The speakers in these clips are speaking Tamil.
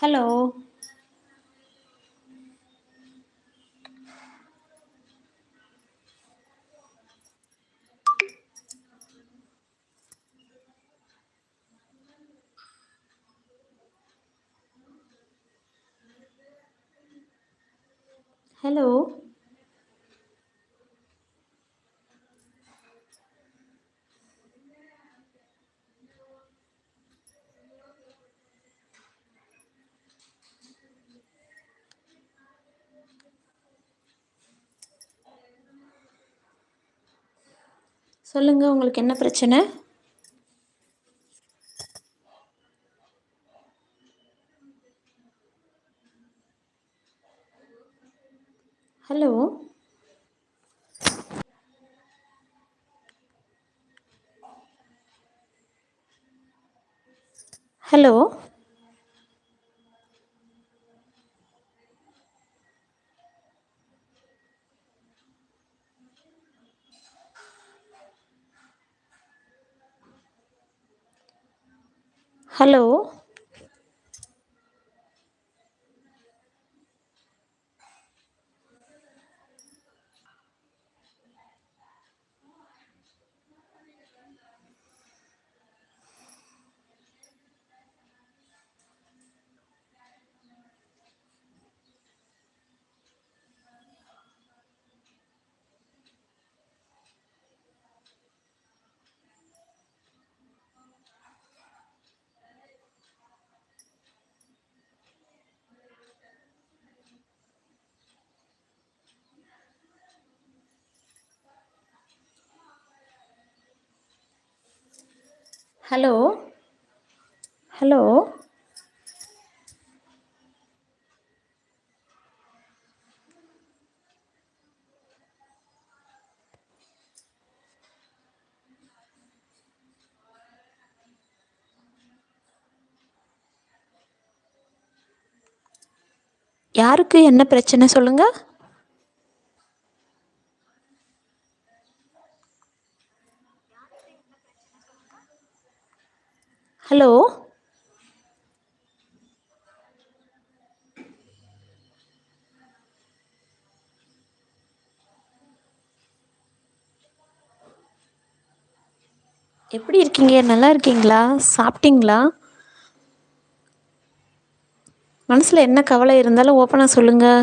ஹலோ ஹலோ சொல்லுங்க உங்களுக்கு என்ன பிரச்சனை? Hello? Hello? Hello hello? Hello? யாருக்கு என்ன பிரச்சனை சொல்லுங்கள் ஹலோ? எப்படி இருக்கீங்க? நல்லா இருக்கீங்களா? சாப்பிட்டீங்களா? மனசில் என்ன கவலை இருந்தாலும் ஓப்பனாக சொல்லுங்கள்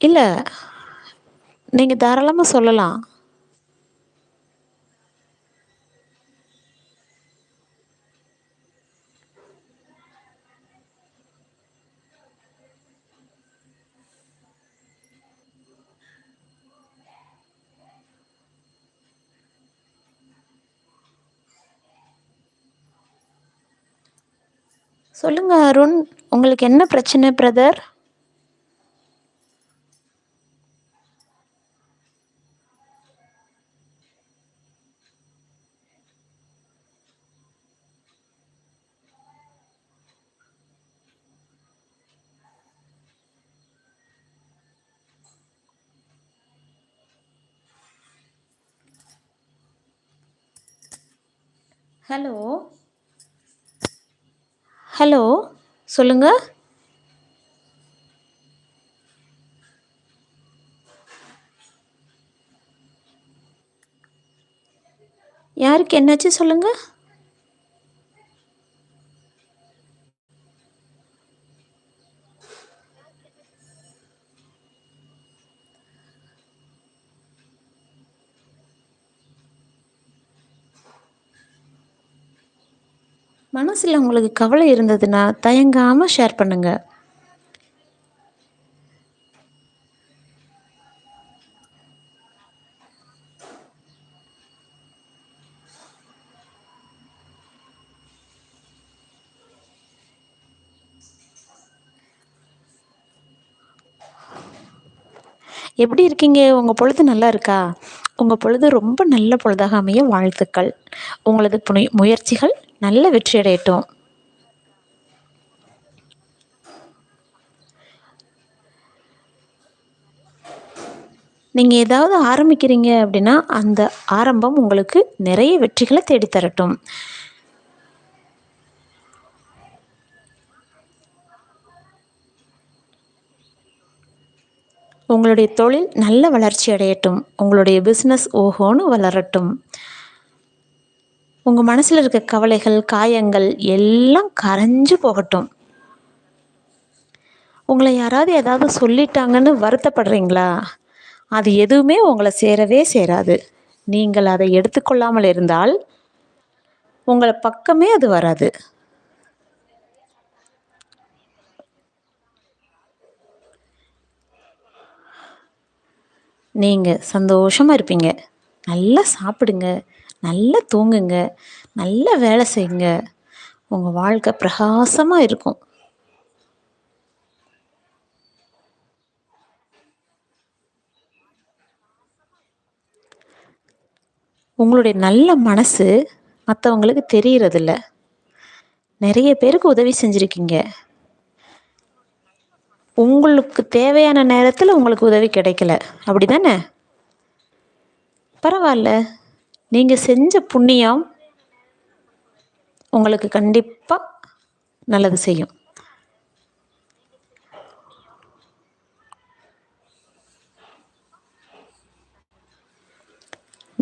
இல்லை நீங்கள் தாராளமாக சொல்லலாம். சொல்லுங்க அருண் உங்களுக்கு என்ன பிரச்சனை பிரதர் ஹலோ. ஹலோ சொல்லுங்க. யாருக்கு என்னாச்சு சொல்லுங்கள் மனசில் உங்களுக்கு கவலை இருந்ததுன்னா தயங்காமல் ஷேர் பண்ணுங்க. எப்படி இருக்கீங்க? உங்கள் பொழுது நல்லா இருக்கா? உங்கள் பொழுது ரொம்ப நல்ல பொழுதாக அமைய வாழ்த்துக்கள். உங்களது புனை முயற்சிகள் நல்ல வெற்றி அடையட்டும். நீங்கள் ஏதாவது ஆரம்பிக்கிறீங்க அப்படின்னா அந்த ஆரம்பம் உங்களுக்கு நிறைய வெற்றிகளை தேடித்தரட்டும். உங்களுடைய தொழில் நல்ல வளர்ச்சி அடையட்டும். உங்களுடைய பிஸ்னஸ் ஓஹோன்னு வளரட்டும். உங்கள் மனசில் இருக்க கவலைகள் காயங்கள் எல்லாம் கரைஞ்சு போகட்டும். உங்களை யாராவது ஏதாவது சொல்லிட்டாங்கன்னு வருத்தப்படுறீங்களா? அது எதுவுமே உங்களை சேரவே சேராது. நீங்கள் அதை எடுத்துக்கொள்ளாமல் இருந்தால் உங்களை பக்கமே அது வராது. நீங்கள் சந்தோஷமாக இருப்பீங்க. நல்லா சாப்பிடுங்க. நல்லா தூங்குங்க. நல்லா வேலை செய்யுங்க. உங்கள் வாழ்க்கை பிரகாசமாக இருக்கும். உங்களுடைய நல்ல மனசு மற்றவங்களுக்கு தெரியறதில்ல. நிறைய பேருக்கு உதவி செஞ்சுருக்கீங்க. உங்களுக்கு தேவையான நேரத்தில் உங்களுக்கு உதவி கிடைக்கல. அப்படி தானே பரவாயில்ல. நீங்கள் செஞ்ச புண்ணியம் உங்களுக்கு கண்டிப்பாக நல்லது செய்யும்.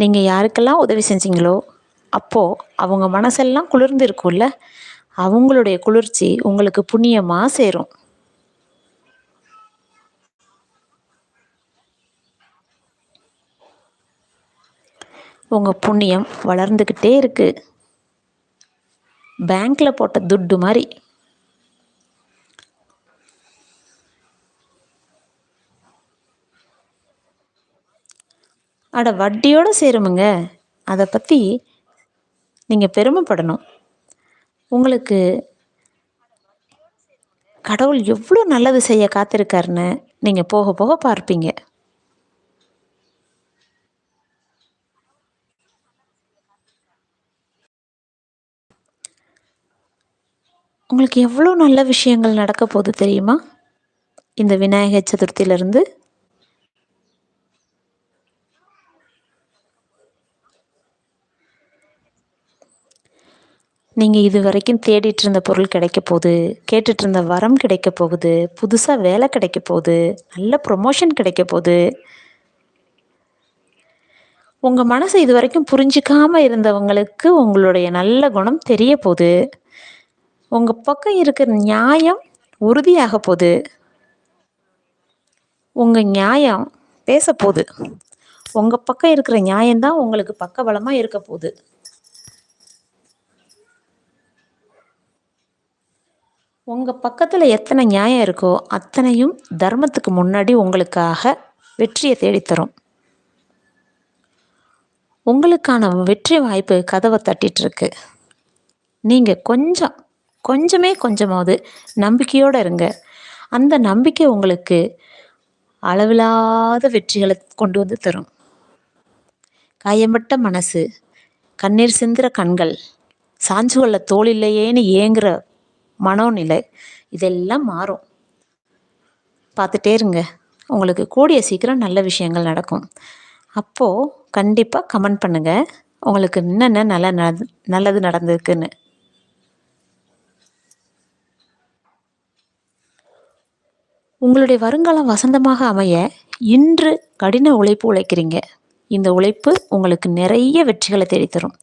நீங்கள் யாருக்கெல்லாம் உதவி செஞ்சீங்களோ அப்போது அவங்க மனசெல்லாம் குளிர்ந்து இருக்கும்ல அவங்களுடைய குளிர்ச்சி உங்களுக்கு புண்ணியமாக சேரும். உங்கள் புண்ணியம் வளர்ந்துக்கிட்டே இருக்குது பேங்க்கில் போட்ட துட்டு மாதிரி அட வட்டியோடு சேருமுங்க. அதை பற்றி நீங்கள் பெருமைப்படணும். உங்களுக்கு கடவுள் எவ்வளோ நல்லது செய்ய காத்திருக்காருன்னு நீங்கள் போக போக பார்ப்பீங்க. உங்களுக்கு எவ்வளோ நல்ல விஷயங்கள் நடக்க போகுது தெரியுமா? இந்த விநாயகர் சதுர்த்தியிலிருந்து. நீங்கள் இது வரைக்கும் தேடிட்டு இருந்த பொருள் கிடைக்க போகுது கேட்டுட்டு இருந்த வரம் கிடைக்க போகுது புதுசாக வேலை கிடைக்க போகுது நல்ல ப்ரொமோஷன் கிடைக்க போகுது. உங்கள் மனசை இது வரைக்கும் புரிஞ்சிக்காமல் இருந்தவங்களுக்கு உங்களுடைய நல்ல குணம் தெரிய போகுது. உங்கள் பக்கம் இருக்கிற நியாயம் உறுதியாக போகுது. உங்கள் நியாயம் பேச போகுது. உங்கள் பக்கம் இருக்கிற நியாயம்தான் உங்களுக்கு பக்கபலமாக இருக்க போகுது. உங்கள் பக்கத்தில் எத்தனை நியாயம் இருக்கோ அத்தனையும் தர்மத்துக்கு முன்னாடி உங்களுக்காக வெற்றியை தேடித்தரும். உங்களுக்கான வெற்றி வாய்ப்பு கதவை தட்டிகிட்ருக்கு நீங்கள் கொஞ்சம் கொஞ்சமே கொஞ்சமாவது நம்பிக்கையோடு இருங்க. அந்த நம்பிக்கை உங்களுக்கு அளவில்லாத வெற்றிகளை கொண்டு வந்து தரும். காயம்பட்ட மனசு கண்ணீர் சிந்துற கண்கள் சாஞ்சு கொள்ள தோல் இல்லையேன்னு ஏங்குற மனோநிலை இதெல்லாம் மாறும். பார்த்துட்டே இருங்க. உங்களுக்கு கூடிய சீக்கிரம் நல்ல விஷயங்கள் நடக்கும். அப்போது கண்டிப்பாக கமெண்ட் பண்ணுங்கள் உங்களுக்கு என்னென்ன நல்ல நல்லது நடந்திருக்குன்னு. உங்களுடைய வருங்காலம் வசந்தமாக அமைய இன்று கடின உழைப்பு உழைக்கிறீங்க. இந்த உழைப்பு உங்களுக்கு நிறைய வெற்றிகளை தேடித்தரும்.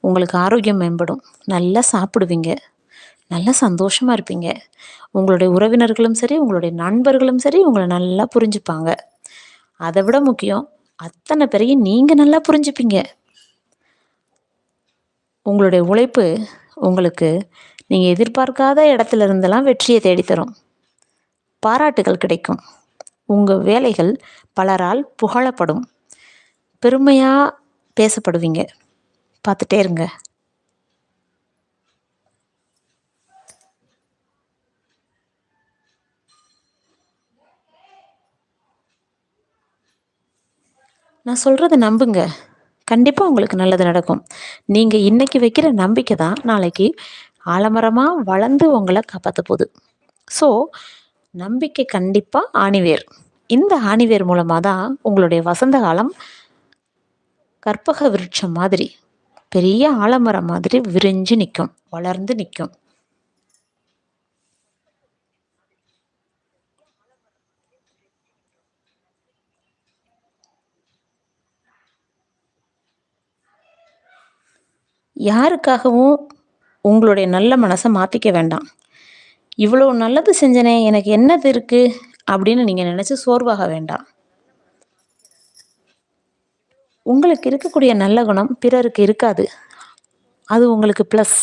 உங்களுக்கு ஆரோக்கியம் மேம்படும். நல்லா சாப்பிடுவீங்க. நல்லா சந்தோஷமாக இருப்பீங்க. உங்களுடைய உறவினர்களும் சரி உங்களுடைய நண்பர்களும் சரி உங்களை நல்லா புரிஞ்சுப்பாங்க. அதை விட முக்கியம் அத்தனை பேரையும் நீங்கள் நல்லா புரிஞ்சுப்பீங்க. உங்களுடைய உழைப்பு உங்களுக்கு நீங்கள் எதிர்பார்க்காத இடத்துல இருந்தெல்லாம் வெற்றியை தேடித்தரும். பாராட்டுகள் கிடைக்கும். உங்கள் வேலைகள் பலரால் புகழப்படும். பெருமையாக பேசப்படுவீங்க. பார்த்துட்டே இருங்க. நான் சொல்கிறத நம்புங்க. கண்டிப்பாக உங்களுக்கு நல்லது நடக்கும். நீங்கள் இன்றைக்கி வைக்கிற நம்பிக்கை தான் நாளைக்கு ஆலமரமாக வளர்ந்து உங்களை காப்பாற்ற போகுது. ஸோ நம்பிக்கை கண்டிப்பாக ஆணிவேர். இந்த ஆணிவேர் மூலமாக தான் உங்களுடைய வசந்த காலம் கற்பக விருட்சம் மாதிரி பெரிய ஆலமரம் மாதிரி விரிஞ்சு நிற்கும் வளர்ந்து நிற்கும் யாருக்காகவும் உங்களுடைய நல்ல மனசை மாற்றிக்க வேண்டாம். இவ்வளோ நல்லது செஞ்சனே எனக்கு என்னது இருக்குது அப்படின்னு நீங்கள் நினச்சி சோர்வாக வேண்டாம். உங்களுக்கு இருக்கக்கூடிய நல்ல குணம் பிறருக்கு இருக்காது. அது உங்களுக்கு ப்ளஸ்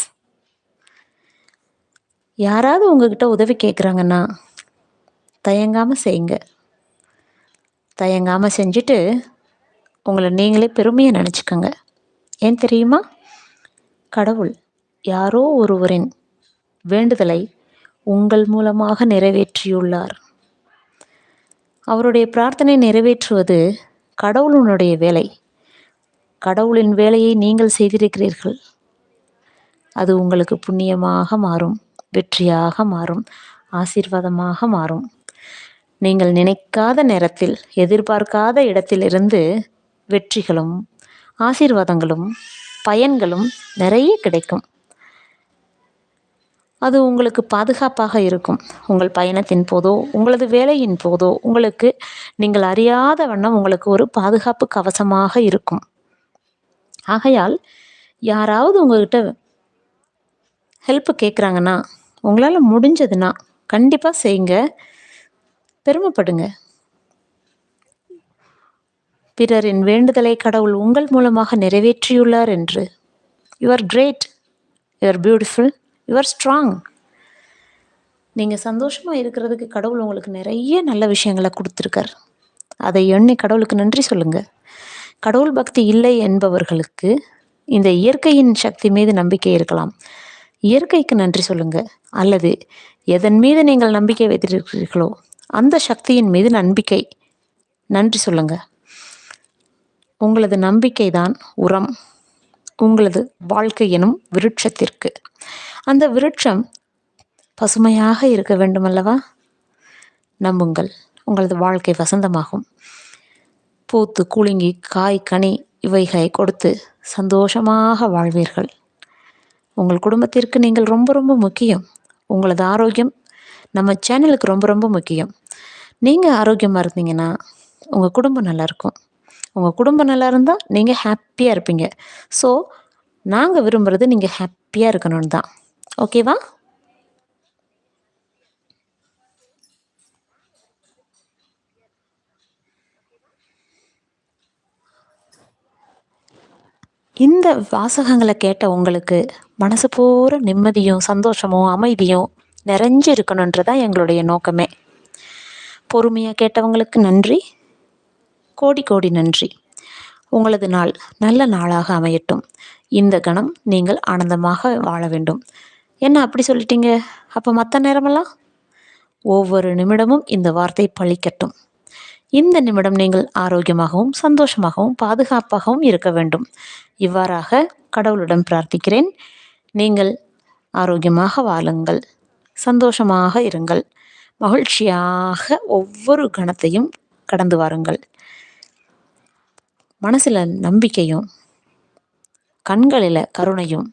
யாராவது உங்ககிட்ட உதவி கேட்குறாங்கன்னா தயங்காமல் செய்யுங்க. தயங்காமல் செஞ்சுட்டு உங்களை நீங்களே பெருமையை நினச்சிக்கோங்க. ஏன் தெரியுமா? கடவுள் யாரோ ஒருவரின் வேண்டுதலை உங்கள் மூலமாக நிறைவேற்றியுள்ளார். அவருடைய பிரார்த்தனை நிறைவேற்றுவது கடவுளினுடைய வேலை. கடவுளின் வேலையை நீங்கள் செய்திருக்கிறீர்கள். அது உங்களுக்கு புண்ணியமாக மாறும் வெற்றியாக மாறும் ஆசீர்வாதமாக மாறும். நீங்கள் நினைக்காத நேரத்தில் எதிர்பார்க்காத இடத்திலிருந்து வெற்றிகளும் ஆசீர்வாதங்களும் பயன்களும் நிறைய கிடைக்கும். அது உங்களுக்கு பாதுகாப்பாக இருக்கும். உங்கள் பயணத்தின் போதோ உங்களது வேலையின் போதோ உங்களுக்கு நீங்கள் அறியாத வண்ணம் உங்களுக்கு ஒரு பாதுகாப்பு கவசமாக இருக்கும். ஆகையால் யாராவது உங்ககிட்ட ஹெல்ப் கேட்குறாங்கன்னா உங்களால் முடிஞ்சதுன்னா கண்டிப்பாக செய்யுங்க. பெருமைப்படுங்க. பிறரின் வேண்டுதலை கடவுள் உங்கள் மூலமாக நிறைவேற்றியுள்ளார் என்று. You are great you are beautiful your are strong நீங்கள் சந்தோஷமாக இருக்கிறதுக்கு கடவுள் உங்களுக்கு நிறைய நல்ல விஷயங்களை கொடுத்துருக்கார். அதை எண்ணி கடவுளுக்கு நன்றி சொல்லுங்கள் கடவுள் பக்தி இல்லை என்பவர்களுக்கு இந்த இயற்கையின் சக்தி மீது நம்பிக்கை இருக்கலாம். இயற்கைக்கு நன்றி சொல்லுங்கள் அல்லது எதன் மீது நீங்கள் நம்பிக்கை வைத்திருக்கிறீர்களோ அந்த சக்தியின் மீது நம்பிக்கை. நன்றி சொல்லுங்கள் உங்களது நம்பிக்கை தான் உரம். உங்களது வாழ்க்கை எனும் விருட்சத்திற்கு. அந்த விருட்சம் பசுமையாக இருக்க வேண்டுமல்லவா? நம்புங்கள் உங்களது வாழ்க்கை வசந்தமாகும். பூத்து குலுங்கி காய் கனி இவைகளை கொடுத்து சந்தோஷமாக வாழ்வீர்கள். உங்கள் குடும்பத்திற்கு நீங்கள் ரொம்ப ரொம்ப முக்கியம். உங்களது ஆரோக்கியம் நம்ம சேனலுக்கு ரொம்ப ரொம்ப முக்கியம். நீங்கள் ஆரோக்கியமாக இருந்தீங்கன்னா உங்கள் குடும்பம் நல்லாயிருக்கும் உங்கள் குடும்பம் நல்லா இருந்தால் நீங்கள் ஹாப்பியாக இருப்பீங்க. ஸோ நாங்கள் விரும்புகிறது நீங்கள் ஹாப்பியாக இருக்கணும்னு தான். ஓகேவா இந்த வாசகங்களை கேட்ட உங்களுக்கு மனசு பூரா நிம்மதியும் சந்தோஷமும் அமைதியும் நிறைஞ்சு இருக்கணுன்றதான் எங்களுடைய நோக்கமே. பொறுமையாக கேட்டவங்களுக்கு நன்றி. கோடி கோடி நன்றி. உங்களது நாள் நல்ல நாளாக அமையட்டும். இந்த கணம் நீங்கள் ஆனந்தமாக வாழ வேண்டும். என்ன அப்படி சொல்லிட்டீங்க? அப்போ மற்ற நேரமெல்லாம்? ஒவ்வொரு நிமிடமும் இந்த வார்த்தை பழிக்கட்டும். இந்த நிமிடம் நீங்கள் ஆரோக்கியமாகவும் சந்தோஷமாகவும் பாதுகாப்பாகவும் இருக்க வேண்டும். இவ்வாறாக கடவுளிடம் பிரார்த்திக்கிறேன். நீங்கள் ஆரோக்கியமாக வாழுங்கள். சந்தோஷமாக இருங்கள். மகிழ்ச்சியாக ஒவ்வொரு கணத்தையும் கடந்து வாருங்கள். மனசில் நம்பிக்கையும் கண்களில் கருணையும்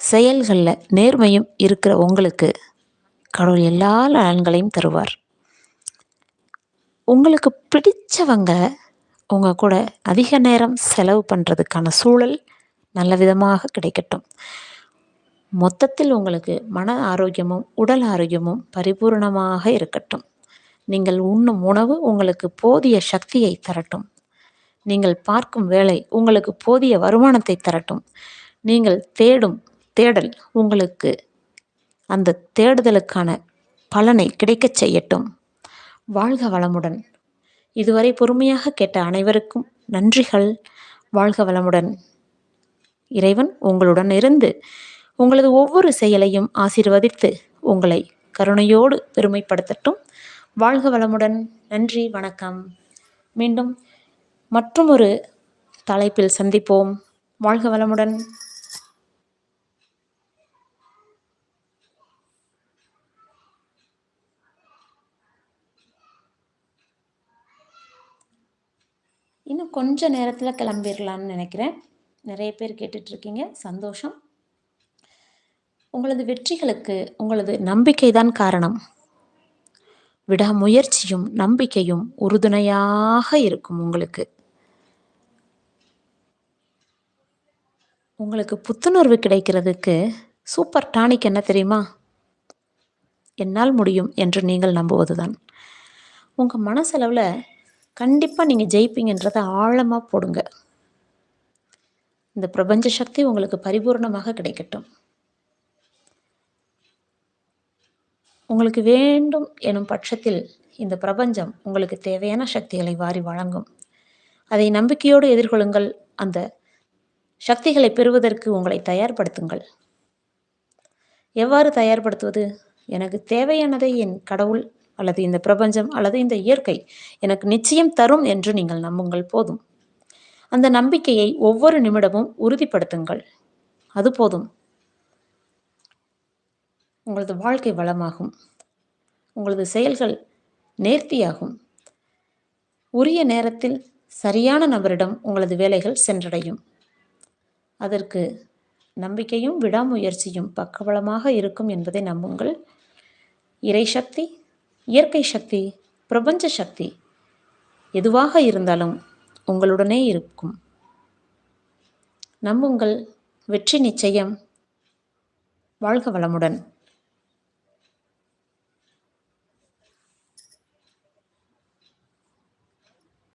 செயல்களில் நேர்மையும் இருக்கிற உங்களுக்கு கடவுள் எல்லா நலன்களையும் தருவார். உங்களுக்கு பிடிச்சவங்க உங்கள் கூட அதிக நேரம் செலவு பண்ணுறதுக்கான சூழல் நல்ல விதமாக கிடைக்கட்டும். மொத்தத்தில் உங்களுக்கு மன ஆரோக்கியமும் உடல் ஆரோக்கியமும் பரிபூர்ணமாக இருக்கட்டும். நீங்கள் உண்ணும் உணவு உங்களுக்கு போதிய சக்தியை தரட்டும். நீங்கள் பார்க்கும் வேலை உங்களுக்கு போதிய வருமானத்தை தரட்டும். நீங்கள் தேடும் தேடல் உங்களுக்கு அந்த தேடுதலுக்கான பலனை கிடைக்கச் செய்யட்டும். வாழ்க வளமுடன். இதுவரை பொறுமையாக கேட்ட அனைவருக்கும் நன்றிகள். வாழ்க வளமுடன். இறைவன் உங்களுடன் இருந்து உங்களது ஒவ்வொரு செயலையும் ஆசீர்வதித்து உங்களை கருணையோடு பெருமைப்படுத்தட்டும். வாழ்க வளமுடன். நன்றி வணக்கம். மீண்டும் மற்றும் ஒரு தலைப்பில் சந்திப்போம். வாழ்க வளமுடன். இன்னும் கொஞ்ச நேரத்தில் கிளம்பிடலான்னு நினைக்கிறேன். நிறைய பேர் கேட்டுட்ருக்கீங்க. சந்தோஷம். உங்களது வெற்றிகளுக்கு உங்களது நம்பிக்கை தான் காரணம். விடாமுயற்சியும் நம்பிக்கையும் உறுதுணையாக இருக்கும் உங்களுக்கு. உங்களுக்கு புத்துணர்வு கிடைக்கிறதுக்கு சூப்பர் டானிக் என்ன தெரியுமா? என்னால் முடியும் என்று நீங்கள் நம்புவதுதான். உங்கள் மனசளவில் கண்டிப்பாக நீங்கள் ஜெயிப்பீங்கன்றதை ஆழமாக போடுங்க. இந்த பிரபஞ்ச சக்தி உங்களுக்கு பரிபூர்ணமாக கிடைக்கட்டும். உங்களுக்கு வேண்டும் எனும் பட்சத்தில் இந்த பிரபஞ்சம் உங்களுக்கு தேவையான சக்திகளை வாரி வழங்கும். அதை நம்பிக்கையோடு எதிர்கொள்ளுங்கள். அந்த சக்திகளை பெறுவதற்கு உங்களை தயார்படுத்துங்கள். எவ்வாறு தயார்படுத்துவது? எனக்கு தேவையானதை என் கடவுள் அல்லது இந்த பிரபஞ்சம் அல்லது இந்த இயற்கை எனக்கு நிச்சயம் தரும் என்று நீங்கள் நம்புங்கள் போதும். அந்த நம்பிக்கையை ஒவ்வொரு நிமிடமும் உறுதிப்படுத்துங்கள். அது போதும். உங்களது வாழ்க்கை வளமாகும். உங்களது செயல்கள் நேர்த்தியாகும். உரிய நேரத்தில் சரியான நபரிடம் உங்களது வேலைகள் சென்றடையும். அதற்கு நம்பிக்கையும் விடாமுயற்சியும் பக்கபலமாக இருக்கும் என்பதை நம்புங்கள். இறை சக்தி இயற்கை சக்தி பிரபஞ்ச சக்தி எதுவாக இருந்தாலும் உங்களுடனே இருக்கும். நம்புங்கள். வெற்றி நிச்சயம். வாழ்க வளமுடன்.